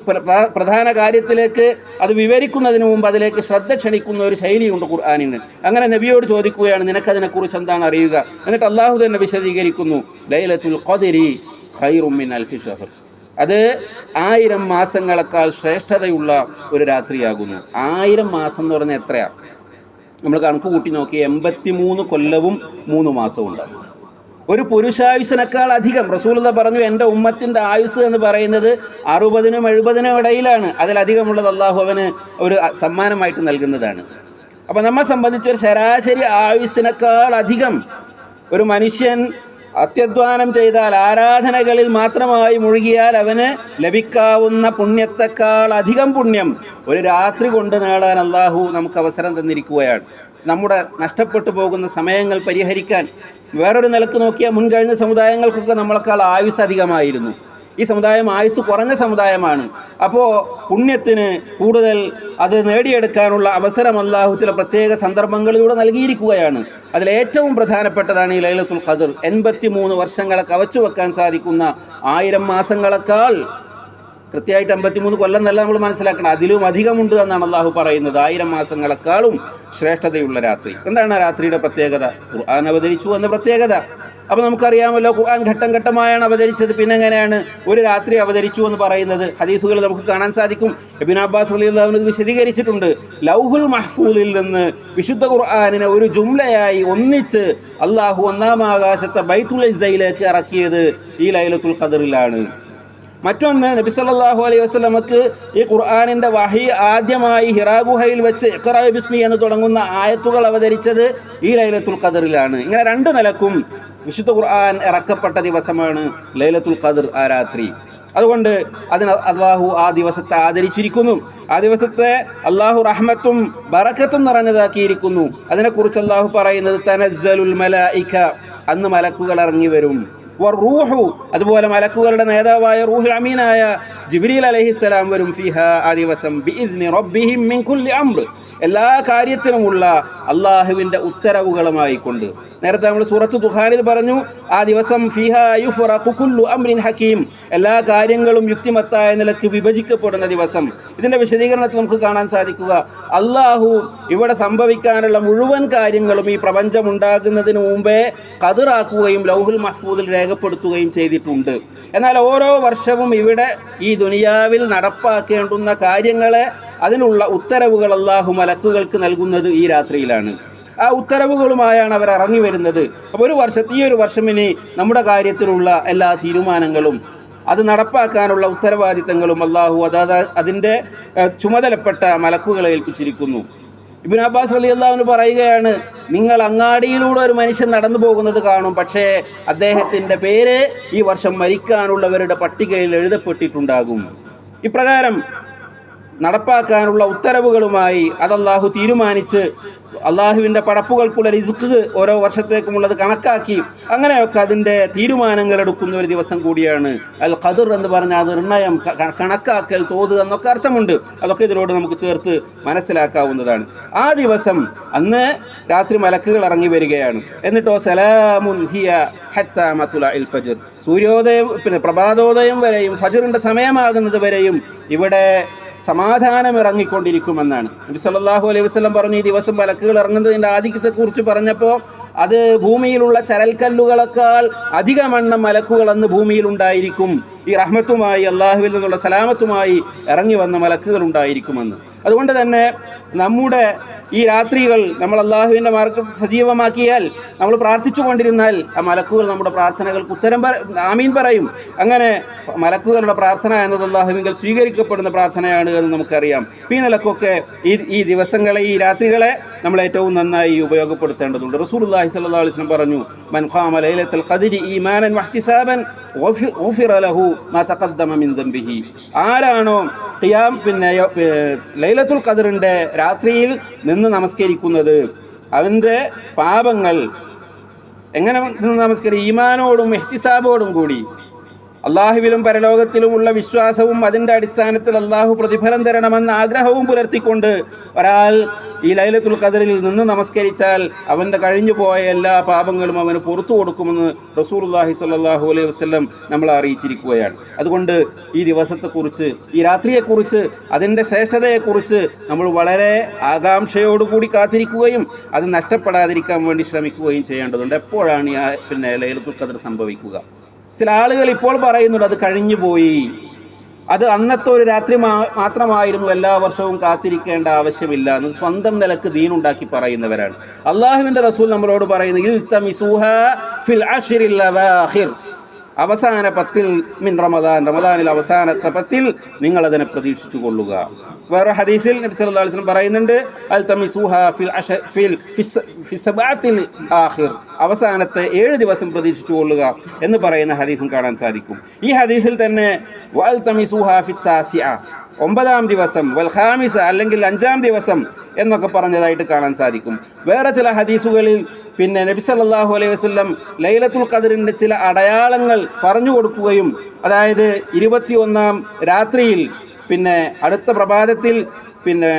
S1: പ്രധാന കാര്യത്തിലേക്ക് അത് വിവരിക്കുന്നതിന് മുമ്പ് അതിലേക്ക് ശ്രദ്ധ ക്ഷണിക്കുന്ന ഒരു ശൈലിയുണ്ട് ഖുർആാനിന്. അങ്ങനെ നബിയോട് ചോദിക്കുകയാണ് നിനക്കതിനെക്കുറിച്ച് എന്താണ് അറിയുക? എന്നിട്ട് അള്ളാഹു തന്നെ വിശദീകരിക്കുന്നു ലൈലത്തുൽ ഖദരി ഖൈറുമിൻ അൽഫി ഷഹർ അത് ആയിരം മാസങ്ങളെക്കാൾ ശ്രേഷ്ഠതയുള്ള ഒരു രാത്രിയാകുന്നു. ആയിരം മാസം എന്ന് പറഞ്ഞാൽ എത്രയാണ് നമ്മൾ കണക്ക് കൂട്ടി നോക്കി എൺപത്തി മൂന്ന് കൊല്ലവും മൂന്ന് മാസവും ഉണ്ടാകും. ഒരു പുരുഷായുസിനേക്കാൾ അധികം. റസൂലത പറഞ്ഞു എന്റെ ഉമ്മത്തിന്റെ ആയുസ് എന്ന് പറയുന്നത് അറുപതിനും എഴുപതിനും ഇടയിലാണ്. അതിലധികമുള്ളത് അള്ളാഹു അവന് ഒരു സമ്മാനമായിട്ട് നൽകുന്നതാണ്. അപ്പോൾ നമ്മെ സംബന്ധിച്ച് ഒരു ശരാശരി ആയുസ്സിനേക്കാൾ അധികം ഒരു മനുഷ്യൻ അത്യധ്വാനം ചെയ്താൽ ആരാധനകളിൽ മാത്രമായി മുഴുകിയാൽ അവന് ലഭിക്കാവുന്ന പുണ്യത്തെക്കാൾ അധികം പുണ്യം ഒരു രാത്രി കൊണ്ട് നേടാൻ അള്ളാഹു നമുക്ക് അവസരം തന്നിരിക്കുകയാണ്. നമ്മുടെ നഷ്ടപ്പെട്ടു പോകുന്ന സമയങ്ങൾ പരിഹരിക്കാൻ വേറൊരു നിലയ്ക്ക് നോക്കിയാൽ മുൻകഴിഞ്ഞ സമുദായങ്ങൾക്കൊക്കെ നമ്മളെക്കാൾ ആയുസ് അധികമായിരുന്നു. ഈ സമുദായം ആയുസ് കുറഞ്ഞ സമുദായമാണ്. അപ്പോൾ പുണ്യത്തിന് കൂടുതൽ അത് നേടിയെടുക്കാനുള്ള അവസരം അള്ളാഹു ചില പ്രത്യേക സന്ദർഭങ്ങളിലൂടെ നൽകിയിരിക്കുകയാണ്. അതിലേറ്റവും പ്രധാനപ്പെട്ടതാണ് ഈ ലൈലത്തുൽ ഖദർ. എൺപത്തി മൂന്ന് വർഷങ്ങളെ കവച്ചു വെക്കാൻ സാധിക്കുന്ന ആയിരം മാസങ്ങളെക്കാൾ കൃത്യമായിട്ട് അമ്പത്തിമൂന്ന് കൊല്ലം എന്നല്ല നമ്മൾ മനസ്സിലാക്കണം. അതിലും അധികമുണ്ട് എന്നാണ് അള്ളാഹു പറയുന്നത്. ആയിരം മാസങ്ങളെക്കാളും ശ്രേഷ്ഠതയുള്ള രാത്രി. എന്താണ് ആ രാത്രിയുടെ പ്രത്യേകത? ഖുർആൻ അവതരിച്ചു എന്ന പ്രത്യേകത. അപ്പോൾ നമുക്കറിയാമല്ലോ ഖുർആൻ ഘട്ടം ഘട്ടമായാണ് അവതരിച്ചത്. പിന്നെ എങ്ങനെയാണ്? ഒരു രാത്രി അവതരിച്ചു എന്ന് പറയുന്നത് ഹദീസുകൾ നമുക്ക് കാണാൻ സാധിക്കും. എബിൻ അബ്ബാസ് അലി ഇത് വിശദീകരിച്ചിട്ടുണ്ട്. ലൗഹുൽ മഹ്ഫൂലിൽ നിന്ന് വിശുദ്ധ ഖുർആാനിനെ ഒരു ജുംലയായി ഒന്നിച്ച് അള്ളാഹു ഒന്നാം ആകാശത്തെ ബൈത്തുൽ ഇസയിലേക്ക് ഇറക്കിയത് ഈ ലൈലത്തുൽ ഖദറിലാണ്. മറ്റൊന്ന് നബി സല്ലാഹു അലൈഹി വസ്ലമക്ക് ഈ ഖുർആനിന്റെ വഹി ആദ്യമായി ഹിറാഗുഹയിൽ വെച്ച് ഇഖ്റ ബിസ്മി എന്ന് തുടങ്ങുന്ന ആയത്തുകൾ അവതരിച്ചത് ഈ ലൈലത്തുൽ ഖദറിലാണ്. ഇങ്ങനെ രണ്ട് നിലക്കും വിശുദ്ധ ഖുർആൻ ഇറക്കപ്പെട്ട ദിവസമാണ് ലൈലത്തുൽ ഖദർ ആ രാത്രി. അതുകൊണ്ട് അതിന് അള്ളാഹു ആ ദിവസത്തെ ആദരിച്ചിരിക്കുന്നു. ആ ദിവസത്തെ അള്ളാഹു റഹ്മത്തും ബറക്കത്തും നിറഞ്ഞതാക്കിയിരിക്കുന്നു. അതിനെക്കുറിച്ച് അള്ളാഹു പറയുന്നത് തനസ്സലുൽ മലായിക അന്ന് മലക്കുകൾ ഇറങ്ങി വരും. റൂഹു. അതുപോലെ മലക്കുകളുടെ നേതാവായ റൂഹുൽ അമീനായ ജിബ്രീൽ അലൈഹിസ്സലാം വരും ഫിഹ ആ ദിവസം എല്ലാ കാര്യത്തിനുമുള്ള അള്ളാഹുവിന്റെ ഉത്തരവുകളുമായി കൊണ്ട് നേരത്തെ നമ്മൾ സൂറത്ത് ദുഹാനിൽ പറഞ്ഞു ആ ദിവസം ഫിഹ അംരിൻ ഹക്കീം. എല്ലാ കാര്യങ്ങളും യുക്തിമത്തായ നിലയ്ക്ക് വിഭജിക്കപ്പെടുന്ന ദിവസം. ഇതിന്റെ വിശദീകരണത്തിൽ നമുക്ക് കാണാൻ സാധിക്കുക. അള്ളാഹു ഇവിടെ സംഭവിക്കാനുള്ള മുഴുവൻ കാര്യങ്ങളും ഈ പ്രപഞ്ചം ഉണ്ടാകുന്നതിന് മുമ്പേ കതിറാക്കുകയും ലൗഹുൽ മഹ്ഫൂദിൽ രേഖപ്പെടുത്തുകയും ചെയ്തിട്ടുണ്ട്. എന്നാൽ ഓരോ വർഷവും ഇവിടെ ഈ ദുനിയാവിൽ നടപ്പാക്കേണ്ടുന്ന കാര്യങ്ങളെ അതിനുള്ള ഉത്തരവുകൾ അള്ളാഹു മലക്കുകൾക്ക് നൽകുന്നത് ഈ രാത്രിയിലാണ്. ഉത്തരവുകളുമായാണ് അവർ ഇറങ്ങി വരുന്നത്. അപ്പോൾ ഒരു വർഷത്തെ ഈ ഒരു വർഷം ഇനി നമ്മുടെ കാര്യത്തിലുള്ള എല്ലാ തീരുമാനങ്ങളും അത് നടപ്പാക്കാനുള്ള ഉത്തരവാദിത്തങ്ങളും അള്ളാഹു അതാത് അതിന്റെ ചുമതലപ്പെട്ട മലക്കുകളെ ഏൽപ്പിച്ചിരിക്കുന്നു. ഇബിൻ അബ്ബാസ് അലി അള്ളാഹുവിന് പറയുകയാണ് നിങ്ങൾ അങ്ങാടിയിലൂടെ ഒരു മനുഷ്യൻ നടന്നു പോകുന്നത് കാണും പക്ഷേ അദ്ദേഹത്തിന്റെ പേര് ഈ വർഷം മരിക്കാനുള്ളവരുടെ പട്ടികയിൽ എഴുതപ്പെട്ടിട്ടുണ്ടാകും. ഇപ്രകാരം നടപ്പാക്കാനുള്ള ഉത്തരവുകളുമായി അത് അള്ളാഹു തീരുമാനിച്ച് അള്ളാഹുവിന്റെ പടപ്പുകൾക്കുള്ള റിസ്ക് ഓരോ വർഷത്തേക്കുമുള്ളത് കണക്കാക്കി അങ്ങനെയൊക്കെ അതിന്റെ തീരുമാനങ്ങൾ എടുക്കുന്ന ഒരു ദിവസം കൂടിയാണ്. അൽ ഖദർ എന്ന് പറഞ്ഞാൽ ആ നിർണയം കണക്കാക്കൽ തോത് എന്നൊക്കെ അർത്ഥമുണ്ട്. അതൊക്കെ ഇതിനോട് നമുക്ക് ചേർത്ത് മനസ്സിലാക്കാവുന്നതാണ്. ആ ദിവസം അന്ന് രാത്രി മലക്കുകൾ ഇറങ്ങി വരികയാണ്. എന്നിട്ടോ സലാമുൻ ഹിയ ഹത്താ മത്തുലഇൽ ഫജ്ർ. സൂര്യോദയം പിന്നെ പ്രഭാതോദയം വരെയും ഫജറിന്റെ സമയമാകുന്നത് വരെയും ഇവിടെ സമാധാനം ഇറങ്ങിക്കൊണ്ടിരിക്കുമെന്നാണ് നബി സല്ലാഹു അലൈഹി വസ്ലം പറഞ്ഞു ഈ ദിവസം മലക്കുകൾ ഇറങ്ങുന്നതിന്റെ ആധിക്യത്തെക്കുറിച്ച് പറഞ്ഞപ്പോൾ അത് ഭൂമിയിലുള്ള ചരൽക്കല്ലുകളെക്കാൾ അധികമെണ്ണം മലക്കുകൾ അന്ന് ഭൂമിയിൽ ഉണ്ടായിരിക്കും ഈ റഹ്മത്തുമായി അള്ളാഹുവിൽ നിന്നുള്ള സലാമത്തുമായി ഇറങ്ങി വന്ന മലക്കുകൾ ഉണ്ടായിരിക്കുമെന്ന്. അതുകൊണ്ട് തന്നെ നമ്മുടെ ഈ രാത്രികൾ നമ്മൾ അള്ളാഹുവിന്റെ മാർഗം സജീവമാക്കിയാൽ നമ്മൾ പ്രാർത്ഥിച്ചു കൊണ്ടിരുന്നാൽ ആ മലക്കുകൾ നമ്മുടെ പ്രാർത്ഥനകൾക്ക് ഉത്തരം ആമീൻ പറയും. അങ്ങനെ മലക്കുകളുടെ പ്രാർത്ഥന എന്നത് അള്ളാഹുവിങ്കൽ സ്വീകരിക്കപ്പെടുന്ന പ്രാർത്ഥനയാണ് എന്ന് നമുക്കറിയാം. ഈ നിലക്കൊക്കെ ഈ ഈ ദിവസങ്ങളെ ഈ രാത്രികളെ നമ്മൾ ഏറ്റവും നന്നായി ഉപയോഗപ്പെടുത്തേണ്ടതുണ്ട്. റസൂൽ അള്ളാഹി അലൈഹി വസല്ലം പറഞ്ഞു മൻ ഖാമ ലൈലത്തുൽ ഖദ്രി ഈമാനൻ വഹ്തിസാബൻ ഗുഫിറ ലഹു മാ തഖദ്ദമ മിൻ ദംബിഹി. ആരാണോ ഖിയാം പിന്നെ ലൈലത്തുൽ ഖദറിന്റെ രാത്രിയിൽ നിന്ന് നമസ്കരിക്കുന്നത്. അവന്റെ പാപങ്ങൾ എങ്ങനെ നിന്ന് നമസ്കരിക്കും? ഈമാനോടും എഹ്തിസാബോടും കൂടി. അള്ളാഹുവിലും പരലോകത്തിലുമുള്ള വിശ്വാസവും അതിന്റെ അടിസ്ഥാനത്തിൽ അള്ളാഹു പ്രതിഫലം തരണമെന്ന ആഗ്രഹവും പുലർത്തിക്കൊണ്ട് ഒരാൾ ഈ ലൈലത്തുൽ ഖദറിൽ നിന്ന് നമസ്കരിച്ചാൽ അവന്റെ കഴിഞ്ഞു പോയ എല്ലാ പാപങ്ങളും അവന് പുറത്തു കൊടുക്കുമെന്ന് റസൂലുള്ളാഹി സ്വല്ലല്ലാഹു അലൈഹി വസ്ലം നമ്മളെ അറിയിച്ചിരിക്കുകയാണ്. അതുകൊണ്ട് ഈ ദിവസത്തെക്കുറിച്ച് ഈ രാത്രിയെക്കുറിച്ച് അതിന്റെ ശ്രേഷ്ഠതയെക്കുറിച്ച് നമ്മൾ വളരെ ആകാംക്ഷയോടുകൂടി കാത്തിരിക്കുകയും അത് നഷ്ടപ്പെടാതിരിക്കാൻ വേണ്ടി ശ്രമിക്കുകയും ചെയ്യേണ്ടതുണ്ട്. എപ്പോഴാണ് ഈ പിന്നെ ലൈലത്തുൽ ഖദർ സംഭവിക്കുക? ചില ആളുകൾ ഇപ്പോൾ പറയുന്നുണ്ട് അത് കഴിഞ്ഞു പോയി. അത് അന്നത്തെ ഒരു രാത്രി മാത്രമായിരുന്നു. എല്ലാ വർഷവും കാത്തിരിക്കേണ്ട ആവശ്യമില്ല. എന്ന് സ്വന്തം നിലയ്ക്ക് ദീനുണ്ടാക്കി പറയുന്നവരാണ്. അള്ളാഹുവിന്റെ റസൂൽ നമ്മളോട് പറയുന്നത് അവസാന പത്തിൽ മിൻ റമദാൻ. റമദാനിൽ അവസാനത്തെ പത്തിൽ നിങ്ങൾ അതിനെ പ്രതീക്ഷിച്ചു കൊള്ളുക വേറെ ഹദീസിൽ നബി സല്ലല്ലാഹു അലൈഹി വസല്ലം പറയുന്നുണ്ട് അൽ തമിസൂഹ ഫിൽ ഫിൽ ആഖിർ. അവസാനത്തെ ഏഴ് ദിവസം പ്രതീക്ഷിച്ചു കൊള്ളുക എന്ന് പറയുന്ന ഹദീസും കാണാൻ സാധിക്കും. ഈ ഹദീസിൽ തന്നെ വൽ തമിസൂഹ ഒമ്പതാം ദിവസം വൽ ഖാമിസ അല്ലെങ്കിൽ അഞ്ചാം ദിവസം എന്നൊക്കെ പറഞ്ഞതായിട്ട് കാണാൻ സാധിക്കും. വേറെ ചില ഹദീസുകളിൽ പിന്നെ നബി സല്ലാഹു അലൈഹി വസല്ലം ലൈലത്തുൽ ഖദറിന്റെ ചില അടയാളങ്ങൾ പറഞ്ഞു കൊടുക്കുകയും അതായത് ഇരുപത്തിയൊന്നാം രാത്രിയിൽ പിന്നെ അടുത്ത പ്രഭാതത്തിൽ പിന്നെ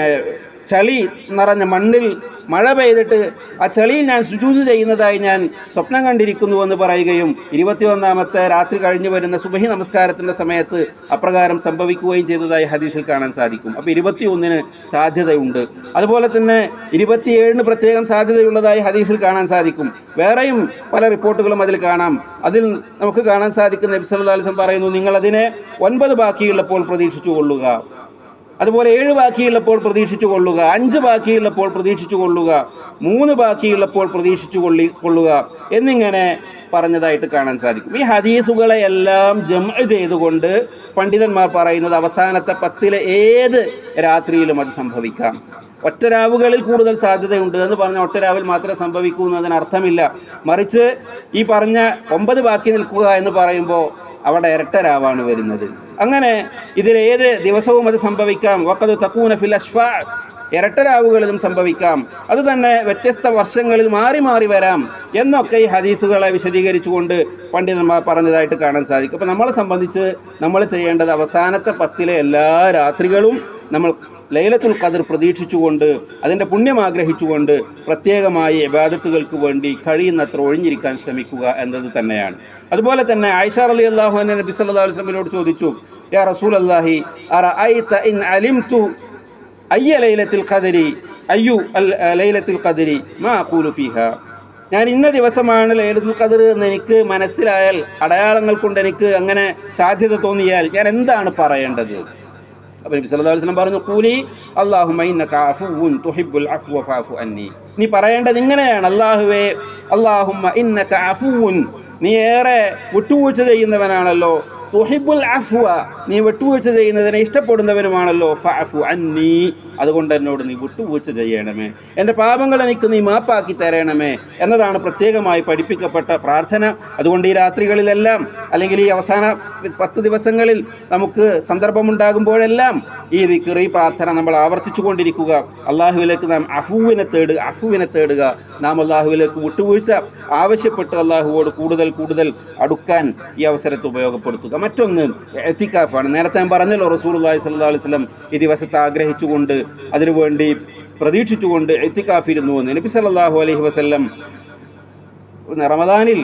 S1: ചളി നിറഞ്ഞ മണ്ണിൽ മഴ പെയ്തിട്ട് ആ ചളിയിൽ ഞാൻ സുജൂസ് ചെയ്യുന്നതായി ഞാൻ സ്വപ്നം കണ്ടിരിക്കുന്നു എന്ന് പറയുകയും ഇരുപത്തിയൊന്നാമത്തെ രാത്രി കഴിഞ്ഞു വരുന്ന സുബഹി നമസ്കാരത്തിന്റെ സമയത്ത് അപ്രകാരം സംഭവിക്കുകയും ചെയ്തതായി ഹദീസിൽ കാണാൻ സാധിക്കും. അപ്പോൾ ഇരുപത്തിയൊന്നിന് സാധ്യതയുണ്ട്. അതുപോലെ തന്നെ ഇരുപത്തിയേഴിന് പ്രത്യേകം സാധ്യതയുള്ളതായി ഹദീസിൽ കാണാൻ സാധിക്കും. വേറെയും പല റിപ്പോർട്ടുകളും അതിൽ കാണാം. അതിൽ നമുക്ക് കാണാൻ സാധിക്കുന്ന നബി സല്ലല്ലാഹു അലൈഹി വസല്ലം പറയുന്നു നിങ്ങളതിനെ ഒൻപത് ബാക്കിയുള്ളപ്പോൾ പ്രതീക്ഷിച്ചു കൊള്ളുക. അതുപോലെ ഏഴ് ബാക്കിയുള്ളപ്പോൾ പ്രതീക്ഷിച്ചു കൊള്ളുക അഞ്ച് ബാക്കിയുള്ളപ്പോൾ പ്രതീക്ഷിച്ചു കൊള്ളുക മൂന്ന് ബാക്കിയുള്ളപ്പോൾ പ്രതീക്ഷിച്ചു കൊള്ളി കൊള്ളുക എന്നിങ്ങനെ പറഞ്ഞതായിട്ട് കാണാൻ സാധിക്കും. ഈ ഹദീസുകളെ എല്ലാം ജം ചെയ്തുകൊണ്ട് പണ്ഡിതന്മാർ പറയുന്നത് അവസാനത്തെ പത്തിലെ ഏത് രാത്രിയിലും അത് സംഭവിക്കാം. ഒറ്റരാവുകളിൽ കൂടുതൽ സാധ്യതയുണ്ട് എന്ന് പറഞ്ഞ ഒറ്റരാവിൽ മാത്രമേ സംഭവിക്കൂ എന്നതിന് അർത്ഥമില്ല മറിച്ച് ഈ പറഞ്ഞ ഒമ്പത് ബാക്കി നിൽക്കുക എന്ന് പറയുമ്പോൾ അവിടെ ഇരട്ടരാവാണ് വരുന്നത്. അങ്ങനെ ഇതിലേത് ദിവസവും അത് സംഭവിക്കാം. വക്കത് തക്കൂന ഫിൽ അഷ്ഫാ ഇരട്ടരാവുകളിലും സംഭവിക്കാം. അതുതന്നെ വ്യത്യസ്ത വർഷങ്ങളിൽ മാറി മാറി വരാം എന്നൊക്കെ ഈ ഹദീസുകളെ വിശദീകരിച്ചുകൊണ്ട് പണ്ഡിതന്മാർ പറഞ്ഞതായിട്ട് കാണാൻ സാധിക്കും. അപ്പോൾ നമ്മളെ സംബന്ധിച്ച് നമ്മൾ ചെയ്യേണ്ടത് അവസാനത്തെ പത്തിലെ എല്ലാ രാത്രികളും നമ്മൾ ലൈലത്തുൽ ഖദർ പ്രതീക്ഷിച്ചുകൊണ്ട് അതിന്റെ പുണ്യം ആഗ്രഹിച്ചുകൊണ്ട് പ്രത്യേകമായി ഇബാദത്തുകൾക്ക് വേണ്ടി കഴിയുന്നത്ര ഒഴിഞ്ഞിരിക്കാൻ ശ്രമിക്കുക എന്നത് തന്നെയാണ്. അതുപോലെ തന്നെ ആയിഷ അലി അള്ളാഹു എന്നെ നബി സല്ലല്ലാഹു അലൈഹി വസല്ലമയോട് ചോദിച്ചു യാ റസൂൽ അള്ളാഹി ഇൻ അലിംതു അയ്യ ലൈലത്തിൽ ഖദരി അയ്യു ലൈലത്തിൽ ഖദരി മാ അഖൂലു ഫീഹ? ഞാൻ ഇന്ന ദിവസമാണ് ലൈലത്തുൽ ഖദർ എന്ന് എനിക്ക് മനസ്സിലായാൽ അടയാളങ്ങൾ കൊണ്ട് എനിക്ക് അങ്ങനെ സാധ്യത തോന്നിയാൽ ഞാൻ എന്താണ് പറയേണ്ടത്? അപ്പോൾ നബി സല്ലല്ലാഹു അലൈഹി വസല്ലം പറഞ്ഞു കൂലി അല്ലാഹുമ്മ ഇന്നക അഫുവുൻ തുഹിബ്ബുൽ അഫ്വ ഫഅഫു അന്നി. നീ പറയേണ്ടത് ഇങ്ങനെയാണ് അല്ലാഹുവേ അല്ലാഹുമ്മ ഇന്നക അഫുവുൻ നീ ഏറെ വിട്ടുവീഴ്ച ചെയ്യുന്നവനാണല്ലോ. തുഹിബുൽ അഫ്വ. നീ വിട്ടുവീഴ്ച ചെയ്യുന്നതിനെ ഇഷ്ടപ്പെടുന്നവനുമാണല്ലോ. ഫഅഫു അന്നി. അതുകൊണ്ട് എന്നോട് നീ വിട്ടുവീഴ്ച ചെയ്യണമേ. എന്റെ പാപങ്ങൾ എനിക്ക് നീ മാപ്പാക്കി തരണമേ എന്നതാണ് പ്രത്യേകമായി പഠിപ്പിക്കപ്പെട്ട പ്രാർത്ഥന. അതുകൊണ്ട് ഈ രാത്രികളിലെല്ലാം അല്ലെങ്കിൽ ഈ അവസാന പത്ത് ദിവസങ്ങളിൽ നമുക്ക് സന്ദർഭമുണ്ടാകുമ്പോഴെല്ലാം ഈ ദിക്ർ ഈ പ്രാർത്ഥന നമ്മൾ ആവർത്തിച്ചു കൊണ്ടിരിക്കുക. അള്ളാഹുവിലേക്ക് നാം അഫുവിനെ തേടുക അഫുവിനെ തേടുക. നാം അള്ളാഹുവിലേക്ക് വിട്ടുവീഴ്ച ആവശ്യപ്പെട്ട് അള്ളാഹുവോട് കൂടുതൽ കൂടുതൽ അടുക്കാൻ ഈ അവസരത്തെ ഉപയോഗപ്പെടുത്തുക. മറ്റൊന്ന് എത്തിക്കാഫാണ്. നേരത്തെ ഞാൻ പറഞ്ഞല്ലോ റസൂൽ അള്ളാഹി സ്വല്ലാ അലൈഹി സ്വലം ഈ ദിവസത്തെ ആഗ്രഹിച്ചുകൊണ്ട് അതിനുവേണ്ടി പ്രതീക്ഷിച്ചുകൊണ്ട് എത്തിക്കാഫിരുന്നു എന്ന് നബി സല്ലാഹു അലഹി വസ്ല്ലം റമദാനിൽ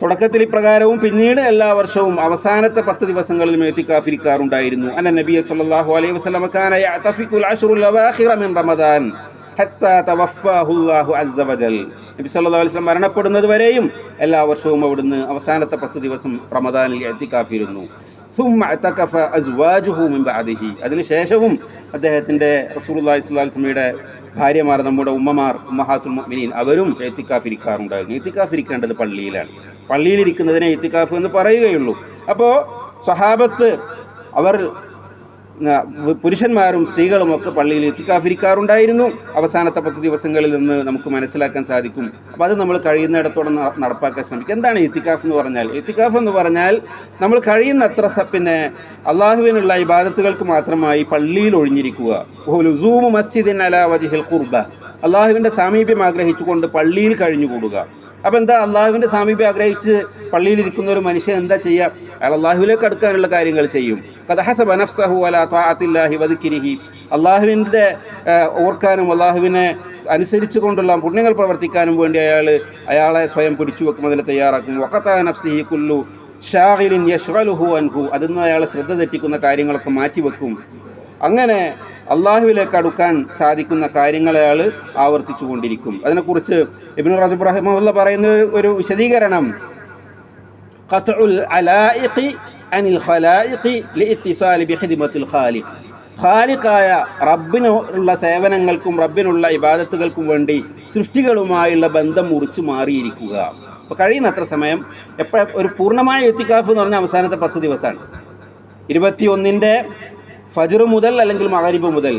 S1: തുടക്കത്തിൽ ഇപ്രകാരവും പിന്നീട് എല്ലാ വർഷവും അവസാനത്തെ പത്ത് ദിവസങ്ങളിലും എത്തിക്കാഫിരിക്കാറുണ്ടായിരുന്നു. അന്ന നബിയ സല്ലാഹു അലൈഹി വസല്ലം കാന യഅതഫിഖുൽ അശ്റുൽ അവാഖിറ മിൻ റമദാൻ ഹത്താ തവഫാഹു അല്ലാഹു അസ്സ വജൽ. നബി സല്ലാ വസല്ലം മരണപ്പെടുന്നത് വരെയും എല്ലാ വർഷവും അവിടുന്ന് അവസാനത്തെ പത്ത് ദിവസം റമദാനിൽ എത്തിക്കാഫിരുന്നു. അസ്വാജുഹു മിൻ അതിനുശേഷവും അദ്ദേഹത്തിന്റെ റസൂലുള്ളാഹി സ്വല്ലല്ലാഹി അലൈഹിയുടെ ഭാര്യമാർ നമ്മുടെ ഉമ്മമാർ ഉമ്മഹാത്തുൽ മുഅ്മിനീൻ അവരും എത്തിക്കാഫിരിക്കാറുണ്ടായിരുന്നു. എത്തിക്കാഫിരിക്കേണ്ടത് പള്ളിയിലാണ്. പള്ളിയിലിരിക്കുന്നതിനെ എത്തിക്കാഫ് എന്ന് പറയുകയുള്ളൂ. അപ്പോൾ സഹാബത്ത് അവർ പുരുഷന്മാരും സ്ത്രീകളും ഒക്കെ പള്ളിയിൽ എത്തിക്കാഫിരിക്കാറുണ്ടായിരുന്നു അവസാനത്തെ പത്ത് ദിവസങ്ങളിൽ നിന്ന് നമുക്ക് മനസ്സിലാക്കാൻ സാധിക്കും. അപ്പോൾ അത് നമ്മൾ കഴിയുന്നിടത്തോളം നടപ്പാക്കാൻ ശ്രമിക്കും. എന്താണ് എത്തിക്കാഫ് എന്ന് പറഞ്ഞാൽ? എത്തിക്കാഫ് എന്ന് പറഞ്ഞാൽ നമ്മൾ കഴിയുന്നത്ര പിന്നെ അള്ളാഹുവിനുള്ള ഇബാദത്തുകൾക്ക് മാത്രമായി പള്ളിയിൽ ഒഴിഞ്ഞിരിക്കുക. മസ്ജിദിൻ അല വജിഹിൽ ഖുർബ. അള്ളാഹുവിന്റെ സാമീപ്യം ആഗ്രഹിച്ചുകൊണ്ട് പള്ളിയിൽ കഴിഞ്ഞുകൂടുക. അപ്പോൾ എന്താ അള്ളാഹുവിന്റെ സാമീപ്യം ആഗ്രഹിച്ച് പള്ളിയിലിരിക്കുന്ന ഒരു മനുഷ്യൻ എന്താ ചെയ്യുക അയാൾ അള്ളാഹുവിലേക്ക് അടുക്കാനുള്ള കാര്യങ്ങൾ ചെയ്യും. കഥഹസ ബനഫ്സഹു അല താഹത്തില്ലാഹി വതുക്കിരിഹി അള്ളാഹുവിന്റെ ഓർക്കാനും അള്ളാഹുവിനെ അനുസരിച്ചു കൊണ്ടുള്ള പുണ്യങ്ങൾ പ്രവർത്തിക്കാനും വേണ്ടി അയാൾ അയാളെ സ്വയം പിടിച്ചു വെക്കും അതിനെ തയ്യാറാക്കും. ഒക്കത്ത നഫ്സിഹി കുല്ലു ഷാഹിലിൻ യഷ്വലുഹു അൻഹു. അതിൽ നിന്ന് അയാൾ ശ്രദ്ധ തെറ്റിക്കുന്ന കാര്യങ്ങളൊക്കെ മാറ്റിവെക്കും. അങ്ങനെ അള്ളാഹുവിലേക്ക് അടുക്കാൻ സാധിക്കുന്ന കാര്യങ്ങളെ അയാൾ ആവർത്തിച്ചു കൊണ്ടിരിക്കും അതിനെക്കുറിച്ച് ഇബ്നു റജബ് റഹിമുള്ള പറയുന്ന ഒരു- വിശദീകരണം. അനിൽ ഖാലിഖ്. ഖാലിഖായ റബ്ബിനുള്ള സേവനങ്ങൾക്കും റബ്ബിനുള്ള ഇബാദത്തുകൾക്കും വേണ്ടി സൃഷ്ടികളുമായുള്ള ബന്ധം മുറിച്ചു മാറിയിരിക്കുക. അപ്പോൾ കഴിയുന്നത്ര സമയം എപ്പോഴും ഒരു പൂർണമായ എത്തിക്കാഫ് എന്ന് പറഞ്ഞാൽ അവസാനത്തെ പത്ത് ദിവസമാണ് ഇരുപത്തിയൊന്നിന്റെ ഫജർ മുതൽ അല്ലെങ്കിൽ മകരിബ് മുതൽ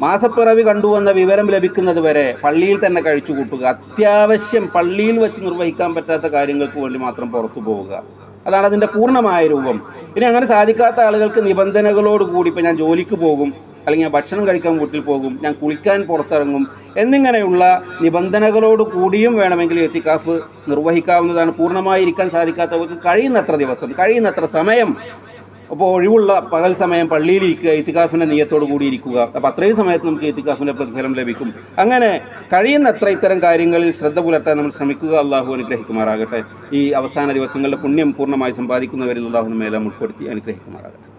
S1: മാസപ്പിറവി കണ്ടുവന്ന വിവരം ലഭിക്കുന്നത് വരെ പള്ളിയിൽ തന്നെ കഴിച്ചു കൂട്ടുക. അത്യാവശ്യം പള്ളിയിൽ വെച്ച് നിർവഹിക്കാൻ പറ്റാത്ത കാര്യങ്ങൾക്ക് വേണ്ടി മാത്രം പുറത്തു പോവുക. അതാണ് അതിന്റെ പൂർണമായ രൂപം. ഇനി അങ്ങനെ സാധിക്കാത്ത ആളുകൾക്ക് നിബന്ധനകളോട് കൂടി ഇപ്പോൾ ഞാൻ ജോലിക്ക് പോകും അല്ലെങ്കിൽ ഞാൻ ഭക്ഷണം കഴിക്കാൻ വീട്ടിൽ പോകും ഞാൻ കുളിക്കാൻ പുറത്തിറങ്ങും എന്നിങ്ങനെയുള്ള നിബന്ധനകളോട് കൂടിയും വേണമെങ്കിൽ എത്തിക്കാഫ് നിർവഹിക്കാവുന്നതാണ് പൂർണമായി ഇരിക്കാൻ സാധിക്കാത്തവർക്ക് കഴിയുന്നത്ര ദിവസം കഴിയുന്നത്ര സമയം അപ്പോൾ ഒഴിവുള്ള പകൽ സമയം പള്ളിയിലിരിക്കുക ഇത്തിക്കാഫിൻ്റെ നീയത്തോട് കൂടി ഇരിക്കുക അപ്പോൾ അത്രയും സമയത്ത് നമുക്ക് ഇത്തിക്കാഫിൻ്റെ പ്രതിഫലം ലഭിക്കും അങ്ങനെ കഴിയുന്നത്ര ഇത്തരം കാര്യങ്ങളിൽ ശ്രദ്ധ പുലർത്താൻ നമ്മൾ ശ്രമിക്കുക അള്ളാഹു അനുഗ്രഹിക്കുമാറാകട്ടെ ഈ അവസാന ദിവസങ്ങളുടെ പുണ്യം പൂർണ്ണമായി സമ്പാദിക്കുന്നവരിൽ അള്ളാഹുവിന് മേലെ ഉൾപ്പെടുത്തി അനുഗ്രഹിക്കുമാറാകട്ടെ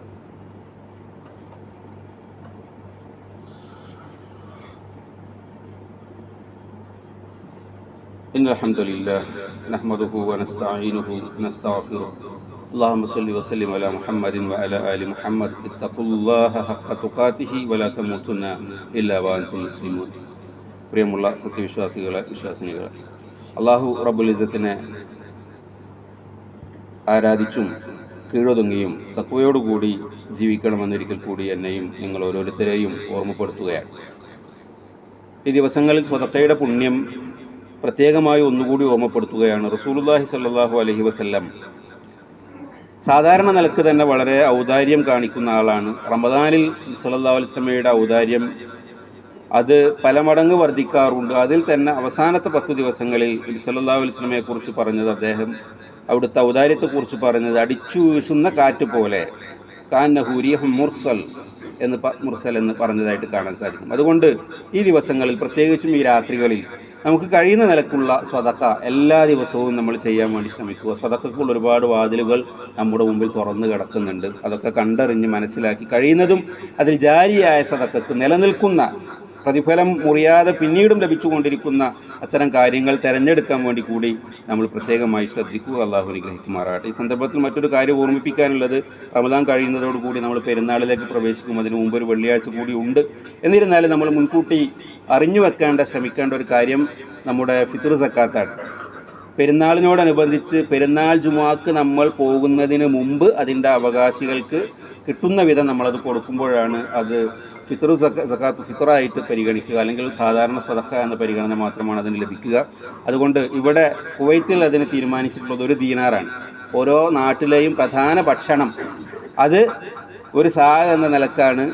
S1: إن الحمد لله نحمده ونستعينه ونستغفره اللهم صل وسلم على محمد وعلى آل محمد اتقوا الله حق تقاته ولا تموتن إلا وأنتم مسلمون പ്രിയമുള്ള സത്യവിശ്വാസികളെ വിശ്വാസിനികളെ അള്ളാഹു റബ്ബുൽ ഇസത്തിനെ ആരാധിച്ചും കീഴൊതുങ്ങിയും തത്വയോടുകൂടി ജീവിക്കണമെന്നൊരിക്കൽ കൂടി എന്നെയും നിങ്ങൾ ഓരോരുത്തരെയും ഓർമ്മപ്പെടുത്തുകയാണ് ഈ ദിവസങ്ങളിൽ സ്വതക്കയുടെ പുണ്യം പ്രത്യേകമായി ഒന്നുകൂടി ഓർമ്മപ്പെടുത്തുകയാണ് റസൂലുള്ളാഹി സ്വല്ലല്ലാഹു അലൈഹി വസല്ലം സാധാരണ നിലയ്ക്ക് തന്നെ വളരെ ഔദാര്യം കാണിക്കുന്ന ആളാണ്. റമദാനിൽ സല്ലല്ലാഹു അലൈഹി വസല്ലമയുടെ ഔദാര്യം അത് പല മടങ്ങ് വർദ്ധിക്കാറുണ്ട്. അതിൽ തന്നെ അവസാനത്തെ പത്ത് ദിവസങ്ങളിൽ നബി സല്ലല്ലാഹു അലൈഹി വസല്ലമയെ കുറിച്ച് പറഞ്ഞത് അദ്ദേഹം അവിടുത്തെ ഔദാര്യത്തെക്കുറിച്ച് പറഞ്ഞത് അടിച്ചു വീശുന്ന കാറ്റ് പോലെ. കാന്നഹൂരി മുർസൽ. എന്ന് മുർസൽ എന്ന് പറഞ്ഞതായിട്ട് കാണാൻ സാധിക്കും. അതുകൊണ്ട് ഈ ദിവസങ്ങളിൽ പ്രത്യേകിച്ചും ഈ രാത്രികളിൽ നമുക്ക് കഴിയുന്ന നിലക്കുള്ള സ്വതക്ക എല്ലാ ദിവസവും നമ്മൾ ചെയ്യാൻ വേണ്ടി ശ്രമിക്കുക. സ്വതക്കുള്ള ഒരുപാട് വാതിലുകൾ നമ്മുടെ മുമ്പിൽ തുറന്നു കിടക്കുന്നുണ്ട്. അതൊക്കെ കണ്ടറിഞ്ഞ് മനസ്സിലാക്കി കഴിയുന്നതും അതിൽ ജാരിയായ സതക്കക്ക് നിലനിൽക്കുന്ന പ്രതിഫലം മുറിയാതെ പിന്നീടും ലഭിച്ചുകൊണ്ടിരിക്കുന്ന അത്തരം കാര്യങ്ങൾ തിരഞ്ഞെടുക്കാൻ വേണ്ടി കൂടി നമ്മൾ പ്രത്യേകമായി ശ്രദ്ധിക്കുക. അള്ളാഹു അനുഗ്രഹിക്കുമാറാകട്ടെ. ഈ സന്ദർഭത്തിൽ മറ്റൊരു കാര്യം ഓർമ്മിപ്പിക്കാനുള്ളത് റമദാൻ കഴിയുന്നതോടുകൂടി നമ്മൾ പെരുന്നാളിലേക്ക് പ്രവേശിക്കും. അതിന് മുമ്പ് ഒരു വെള്ളിയാഴ്ച കൂടി ഉണ്ട്. എന്നിരുന്നാലും നമ്മൾ മുൻകൂട്ടി അറിഞ്ഞു വെക്കേണ്ട ശ്രമിക്കേണ്ട ഒരു കാര്യം നമ്മുടെ ഫിത്ർ സക്കാത്താണ്. പെരുന്നാളിനോടനുബന്ധിച്ച് പെരുന്നാൾ ജുമാക്ക് നമ്മൾ പോകുന്നതിന് മുമ്പ് അതിന്റെ അവകാശികൾക്ക് കിട്ടുന്ന വിധം നമ്മളത് കൊടുക്കുമ്പോഴാണ് അത് ഫിത്തറു സക്ക സക്കാത്ത് ഫിത്തറായിട്ട് പരിഗണിക്കുക. അല്ലെങ്കിൽ സാധാരണ സ്വതക്ക എന്ന പരിഗണന മാത്രമാണ് അതിന് ലഭിക്കുക. അതുകൊണ്ട് ഇവിടെ കുവൈത്തിൽ അതിന് തീരുമാനിച്ചിട്ടുള്ളത് ഒരു ദീനാറാണ്. ഓരോ നാട്ടിലെയും പ്രധാന ഭക്ഷണം അത് ഒരു സാ എന്ന നിലക്കാണ്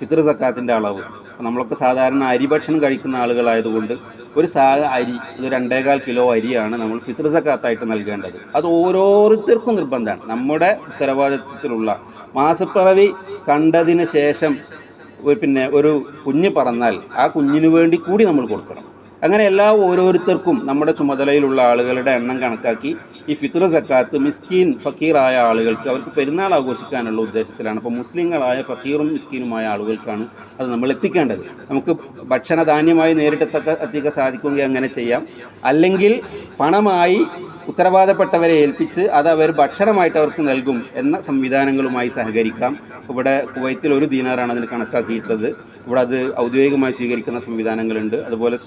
S1: ഫിത്തർ സക്കാത്തിന്റെ അളവ്. നമ്മളൊക്കെ സാധാരണ അരി ഭക്ഷണം കഴിക്കുന്ന ആളുകളായതുകൊണ്ട് ഒരു സാ അരി ഒരു രണ്ടേകാൽ കിലോ അരിയാണ് നമ്മൾ ഫിത്ർ സക്കാത്തായിട്ട് നൽകേണ്ടത്. അത് ഓരോരുത്തർക്കും നിർബന്ധമാണ്. നമ്മുടെ ഉത്തരവാദിത്വത്തിലുള്ള മാസപ്പിറവി കണ്ടതിന് ശേഷം പിന്നെ ഒരു കുഞ്ഞ് പറന്നാൽ ആ കുഞ്ഞിന് വേണ്ടി കൂടി നമ്മൾ കൊടുക്കണം. അങ്ങനെ എല്ലാ ഓരോരുത്തർക്കും നമ്മുടെ ചുമതലയിലുള്ള ആളുകളുടെ എണ്ണം കണക്കാക്കി ഈ ഫിത്ര സക്കാത്ത് മിസ്കീൻ ഫക്കീറായ ആളുകൾക്ക് അവർക്ക് പെരുന്നാൾ ആഘോഷിക്കാനുള്ള ഉദ്ദേശത്തിലാണ്. അപ്പോൾ മുസ്ലിങ്ങളായ ഫക്കീറും മിസ്കീനുമായ ആളുകൾക്കാണ് അത് നമ്മൾ എത്തിക്കേണ്ടത്. നമുക്ക് ഭക്ഷണ ധാന്യമായി നേരിട്ടെത്തക്ക എത്തിക്കാൻ സാധിക്കുമെങ്കിൽ അങ്ങനെ ചെയ്യാം. അല്ലെങ്കിൽ പണമായി ഉത്തരവാദപ്പെട്ടവരെ ഏൽപ്പിച്ച് അത് അവർ ഭക്ഷണമായിട്ട് അവർക്ക് നൽകും എന്ന സംവിധാനങ്ങളുമായി സഹകരിക്കാം. ഇവിടെ കുവൈത്തിൽ ഒരു ദീനാറാണ് അതിന് കണക്കാക്കിയിട്ടുള്ളത്. ഇവിടെ അത് ഔദ്യോഗികമായി സ്വീകരിക്കുന്ന സംവിധാനങ്ങളുണ്ട്. അതുപോലെ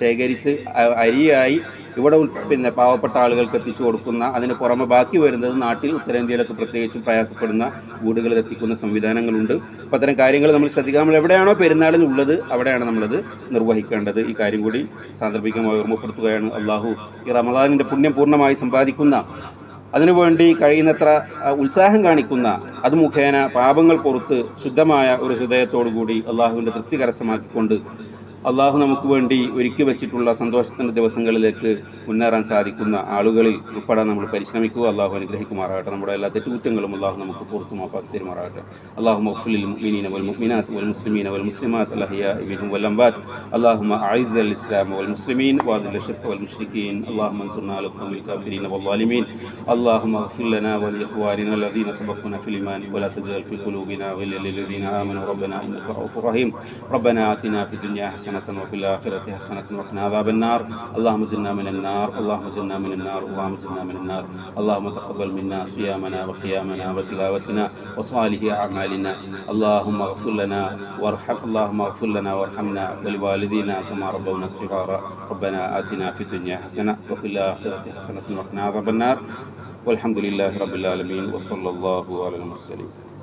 S1: ശേഖരിച്ച് അരിയായി ഇവിടെ പിന്നെ പാവപ്പെട്ട ആളുകൾക്ക് എത്തിച്ചു കൊടുക്കുന്ന അതിന് പുറമെ ബാക്കി വരുന്നത് നാട്ടിൽ ഉത്തരേന്ത്യയിലൊക്കെ പ്രത്യേകിച്ചും പ്രയാസപ്പെടുന്ന വീടുകളിൽ എത്തിക്കുന്ന സംവിധാനങ്ങളുണ്ട്. അപ്പോൾ അത്തരം കാര്യങ്ങൾ നമ്മൾ ശ്രദ്ധിക്കുക. നമ്മൾ എവിടെയാണോ പെരുന്നാളിൽ ഉള്ളത് അവിടെയാണ് നമ്മളത് നിർവഹിക്കേണ്ടത്. ഈ കാര്യം കൂടി സാന്ദർഭികമായി ഓർമ്മപ്പെടുത്തുകയാണ്. അള്ളാഹു ഈ റമദാനിന്റെ പുണ്യം പൂർണമായി സമ്പാദിക്കുന്ന അതിനുവേണ്ടി കഴിയുന്നത്ര ഉത്സാഹം കാണിക്കുന്ന അത് മുഖേന പാപങ്ങൾ പുറത്ത് ശുദ്ധമായ ഒരു ഹൃദയത്തോടു കൂടി അള്ളാഹുവിന്റെ തൃപ്തി കരസ്ഥമാക്കിക്കൊണ്ട് അള്ളാഹു നമുക്ക് വേണ്ടി ഒരുക്കി വെച്ചിട്ടുള്ള സന്തോഷത്തിൻ്റെ ദിവസങ്ങളിലേക്ക് മുന്നേറാൻ സാധിക്കുന്ന ആളുകളിൽ ഉൾപ്പെടാൻ നമ്മൾ പരിശ്രമിക്കുക അള്ളാഹു അനുഗ്രഹിക്കുമാറാകട്ടെ നമ്മുടെ എല്ലാ തെറ്റുകുറ്റങ്ങളും അള്ളാഹു നമുക്ക് പുറത്തു മാപ്പാക്കി തരുമാറാകട്ടെ അള്ളാഹു മഫുലിൽ മുഅ്മിനീന വൽ മുഅ്മിനാത്ത് വൽ മുസ്ലിമീന വൽ മുസ്ലിമാത്ത് അൽഹയാ മിൻഹും വൽ അംവാത്ത് اللهم أعز الإسلام والمسلمين وأذل الشرك والمشركين اللهم انصرنا على القوم الكافرين والظالمين اللهم اغفر لنا ولإخواننا الذين سبقونا في الإيمان ولا تجعل في قلوبنا غلا للذين آمنوا ربنا إنك رؤوف رحيم ربنا آتنا في الدنيا حسنة وفي الآخرة حسنة وقنا عذاب النار. اللهم جنا من النار اللهم جنا من النار اللهم جنا من النار. اللهم تقبل منا صيامنا وقيامنا وتلاوتنا وصالح أعمالنا. اللهم اغفر لنا وارحم اللهم اغفر لنا وارحمنا ولوالدينا كما ربونا صغارا. ربنا آتنا في الدنيا حسنة وفي الآخرة حسنة وقنا عذاب النار. والحمد لله رب العالمين وصلى الله على المرسلين.